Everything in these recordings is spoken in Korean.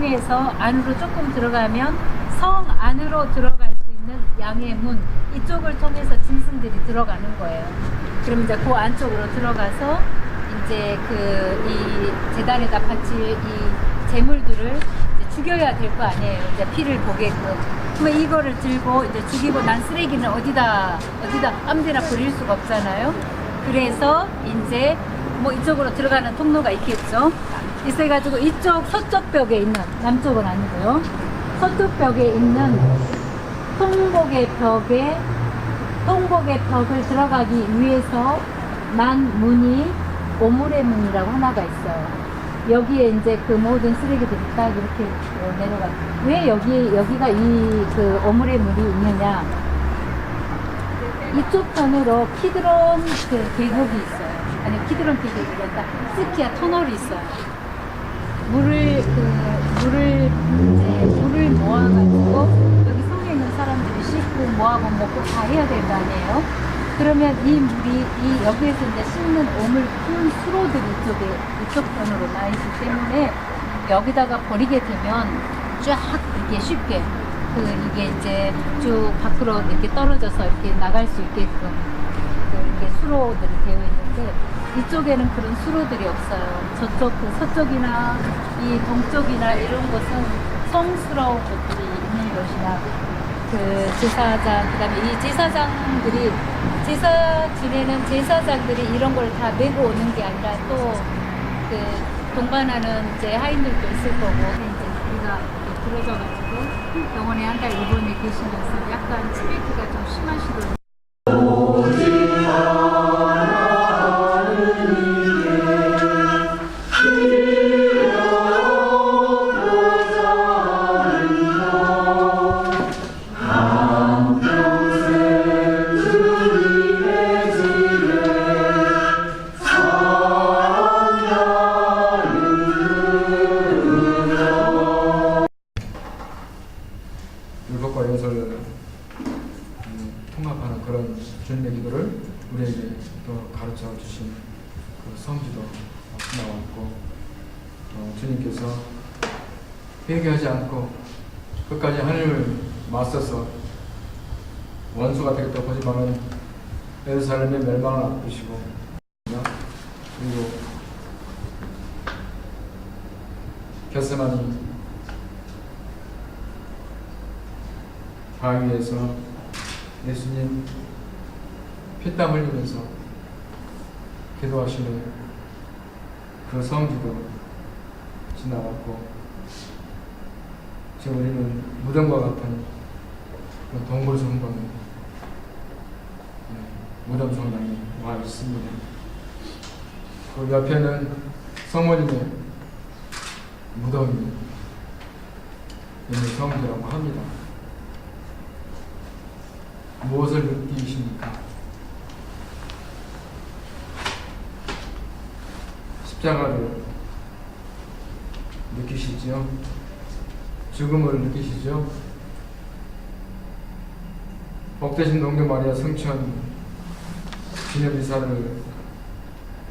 동네에서 안으로 조금 들어가면 성 안으로 들어갈 수 있는 양의 문 이쪽을 통해서 짐승들이 들어가는 거예요. 그럼 이제 그 안쪽으로 들어가서 이제 그 이 재단에다 바칠 이 재물들을 죽여야 될 거 아니에요. 이제 피를 보게끔. 그러면 이거를 들고 이제 죽이고 난 쓰레기는 어디다 어디다 아무데나 버릴 수가 없잖아요. 그래서 이제 뭐 이쪽으로 들어가는 통로가 있겠죠. 있어가지고 이쪽 서쪽 벽에 있는 남쪽은 아니고요. 서쪽 벽에 있는 통복의 벽에 통복의 벽을 들어가기 위해서 난 문이 오물의 문이라고 하나가 있어요. 여기에 이제 그 모든 쓰레기들이 딱 이렇게 어, 내려가. 왜 여기 여기가 이 그 오물의 문이 있느냐? 이쪽 편으로 키드론 그 계곡이 있어요. 아니 키드론 계곡이란다. 스키야 터널이 있어요. 물을 그 물을 이제 물을 모아가지고 여기 성에 있는 사람들이 씻고 뭐하고 먹고 다 해야 될 거 아니에요. 그러면 이 물이 이 여기에서 이제 씻는 오물 큰 수로들이 이쪽에 이쪽 편으로 나 있기 때문에 여기다가 버리게 되면 쫙 이렇게 쉽게 그 이게 이제 쭉 밖으로 이렇게 떨어져서 이렇게 나갈 수 있게끔 그 이게 수로들이 되어 있는데 이쪽에는 그런 수로들이 없어요. 저쪽 그 서쪽이나 이 동쪽이나 이런 곳은 성스러운 곳들이 있는 곳이나 그 제사장 그다음에 이 제사장들이 제사 지내는 제사장들이 이런 걸 다 메고 오는 게 아니라 또그 동반하는 이제 하인들도 있을 거고 이제 우리가 이렇게 부러져가지고 병원에 한 달 입원해 계시면서 약간 치매기가 좀 심하시더라고요. 회개하지 않고 끝까지 하늘을 맞서서 원수가 되겠다 거짓말은 예루살렘의 멸망을 앞두시고 그리고 겟세마니 바위에서 예수님 피땀 흘리면서 기도하시는 그 성지도 지나갔고 지금 우리는 무덤과 같은 그 동굴 성당에 네, 무덤 성당에 와 있습니다. 그 옆에는 성모님의 무덤이 있는 성지라고 합니다. 무엇을 느끼십니까? 십자가를 느끼시죠? 죽음을 느끼시죠? 복되신 동교 마리아 성천 기념이사를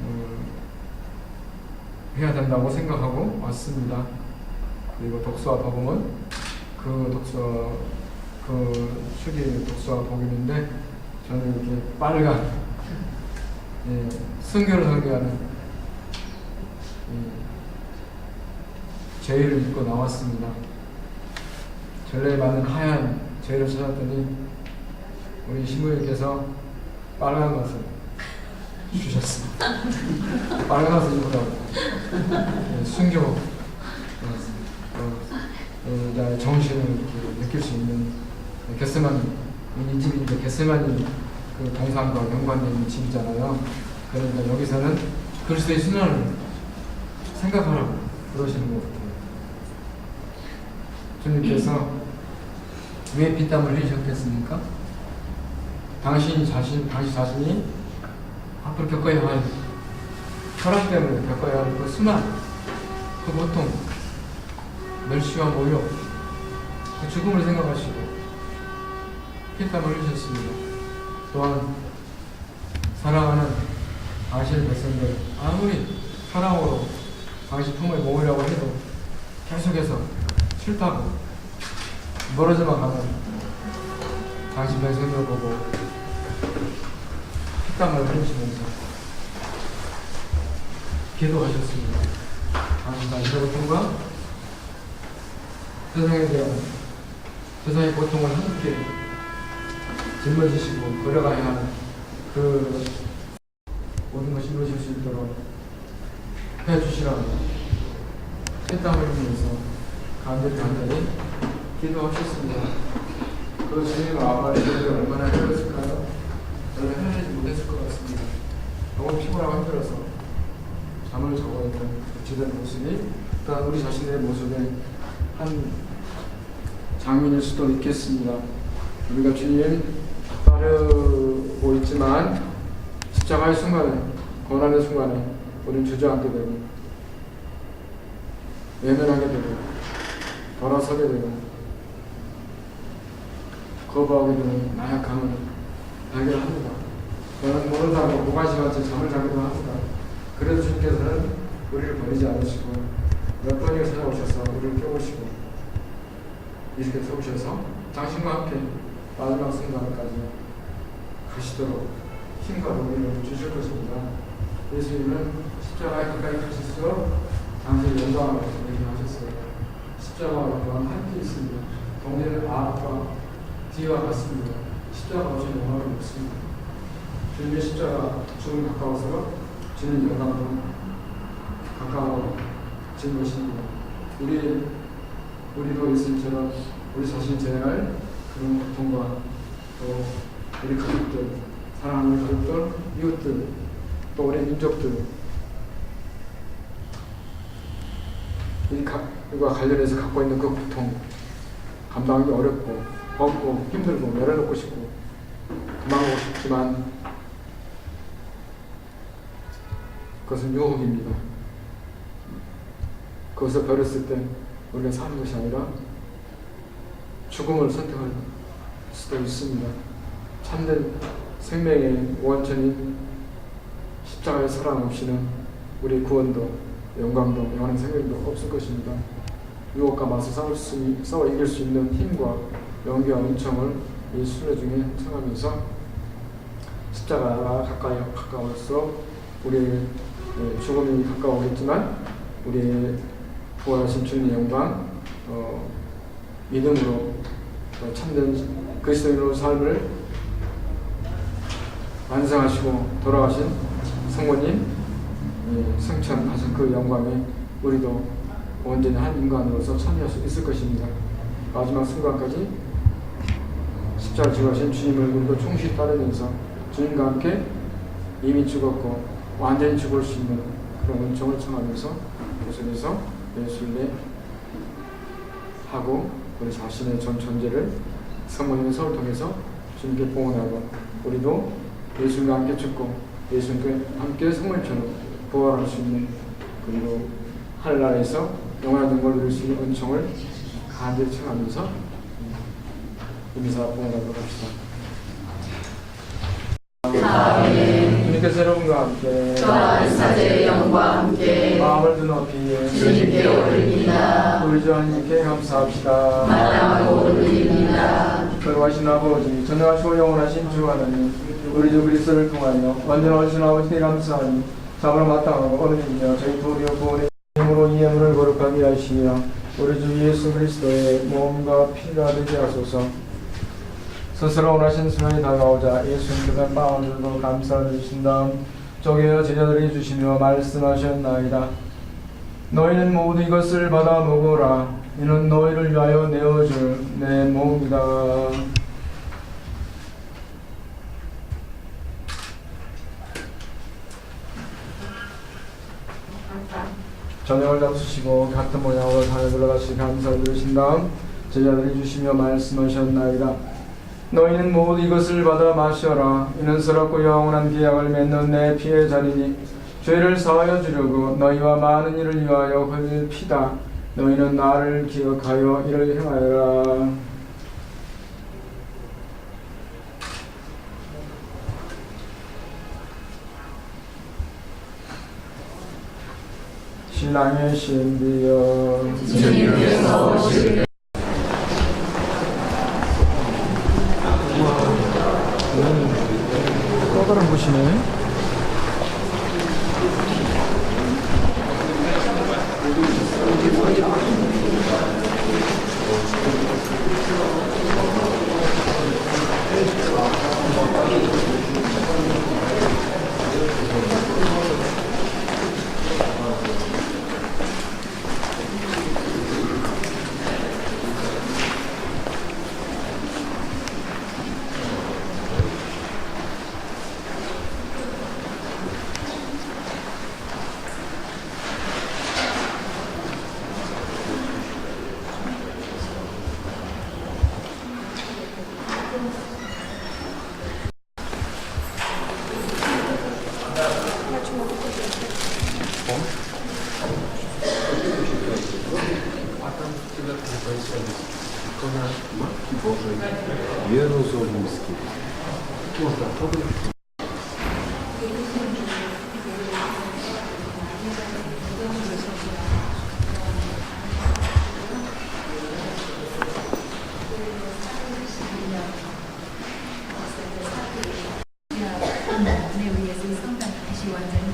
어, 해야 된다고 생각하고 왔습니다. 그리고 독서와 복음은 그 독서 그 수기 독서와 복음인데 저는 이렇게 빨간 예, 성경을 설교하는 예, 제의를 입고 나왔습니다. 전례에 맞는 하얀 제의를 찾았더니 우리 신부님께서 빨간 것을 주셨습니다. 빨간 것을 입으라고 예, 어, 어, 나의 정신을 느낄 수 있는 게스만이 이 집이 이제 게스만이 그 동산과 연관된 집이잖아요. 그러니까 여기서는 그리스도의 순환을 생각하라고 그러시는 것 같아요. 주님께서 왜 피땀을 흘리셨겠습니까? 당신 자신, 당신 자신이 앞으로 겪어야 할 혈압 때문에 겪어야 할 그 순환, 그 고통, 멸시와 모욕, 그 죽음을 생각하시고 피땀을 흘리셨습니다. 또한 사랑하는 당신의 백성들 아무리 사랑으로 당신 품에 모으려고 해도 계속해서 싫다고 멀어져만 가면 당신 백성을 보고 피땀을 흘리시면서 기도하셨습니다. 당신 당신의 고통과 세상에 대한 세상의 고통을 함께 짊어지시고 걸어가야 하는 그 모든 것이 이루어질 수 있도록 해주시라고 피땀을 흘리면서 간절히 간절히 기도하셨습니다. 그 주님 마음을 저들이 얼마나 힘들었을까요? 저는 헤아리지 못했을 것 같습니다. 너무 피곤하고 힘들어서 잠을 자고 있는 주된 모습이 또한 우리 자신의 모습의 한 장면일 수도 있겠습니다. 우리가 주님 따르고 있지만 십자가의 순간에 고난의 순간에 우리는 주저앉게 되고 외면하게 되고 돌아서게 되고 거부하게 되는 나약함을 발견합니다. 저는 모른다고 무관심한채 잠을 자기도 합니다. 그래도 주님께서는 우리를 버리지 않으시고 몇 번이나 찾아오셔서 우리를 깨우시고 이렇게 세우셔서 당신과 함께 마지막 순간까지 가시도록 힘과 용기를 주실 것입니다. 예수님은 십자가에 가까이 가실수록 당신의 영광을 얘기하셨어요. 십자가와 영광은 함께 앞과 뒤와 같습니다. 십자가 없이 영광이 없습니다. 주님의 십자가 죽음 가까워서 주님 영광도 가까워진 것입니다. 우리 우리도 예수님처럼 우리 자신이 져야 할 그런 고통과 또 우리 가족들, 사랑하는 가족들, 이웃들, 또 우리 민족들 이 가- 이와 관련해서 갖고 있는 그 고통 감당하기 어렵고 걷고 힘들고 내려놓고 싶고 도망가고 싶지만 그것은 유혹입니다. 그것을 버렸을 때 우리가 사는 것이 아니라 죽음을 선택할 수도 있습니다. 참된 생명의 원천인 십자가의 사랑 없이는 우리 구원도 영광도 영원한 생명도 없을 것입니다. 유혹과 맞서 싸울 수, 있- 싸워 이길 수 있는 힘과 용기와 은총을 이 순례 중에 청하면서 십자가가 가까이 가까울수록 우리 예, 죽음이 가까우겠지만 우리 부활하신 주님의 영광 어, 믿음으로 어, 참된 그리스도인으로 삶을 완성하시고 돌아가신 성모님 예, 승천하신 그 영광에 우리도 온전히 한 인간으로서 참여할 수 있을 것입니다. 마지막 순간까지 십자가 지가신 주님을 우리도 충실히 따르면서 주님과 함께 이미 죽었고 완전히 죽을 수 있는 그런 은총을 청하면서 계속해서 예수님의 하고 우리 자신의 전 존재를 성모님의 서를 통해서 주님께 봉헌하고 우리도 예수님과 함께 죽고 예수님과 함께 성모님처럼 부활할 수 있는 그리고 하늘나라에서 영원한 영광을 누릴 수 있는 은총을 간절히 청하면서 봉헌하도록 합시다. 주님께서 여러분과 함께 또한 사제의 영과 함께 마음을 드높이 주님께 올립니다. 우리 주 하나님께 감사합시다. 마땅하고 올립니다. 걸어가신 아버지, 전능하시고 영원하신 주 하나님, 우리 주 그리스도를 통하여 완전하신 아버지께 감사하니 참으로 마땅하고 어른이며 저희 도리어 구원의 힘으로 이 예물을 거룩하게 하시며 우리 주 예수 그리스도의 몸과 피가 되게 하소서 스스로 원하신 순간이 다가오자 예수님께서 들고 감사를 주신 다음 쪼개어 제자들이 주시며 말씀하셨나이다. 너희는 모두 이것을 받아 먹어라. 이는 너희를 위하여 내어줄 내 몸이다. 저녁을 잡수시고 같은 모양으로 산에 들어가시 감사를 드리신 다음 제자들이 주시며 말씀하셨나이다. 너희는 모두 이것을 받아 마셔라. 이는 서럽고 영원한 계약을 맺는 내 피의 잔이니 죄를 사하여 주려고 너희와 많은 이를 위하여 흘릴 피다. 너희는 나를 기억하여 이를 행하여라. 신랑의 신비여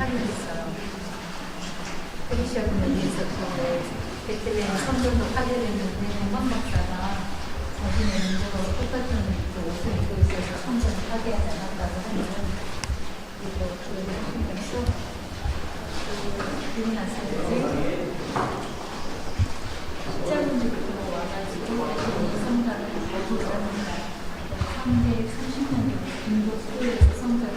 완전히 파괴됐어요. 페르시아 군에 의해서 그 베틀레헴 성전도 파괴됐는데 동방 박사가 자신의 민족하고 똑같은 그 옷을 입고 있어서 성전을 파괴하지 않았다고 하는 그리고 그걸 하면서 그 그리고 나서 이제 십자군 들고 와가지고 이 성전을 거두자는 330년 중도 수도에서 성전을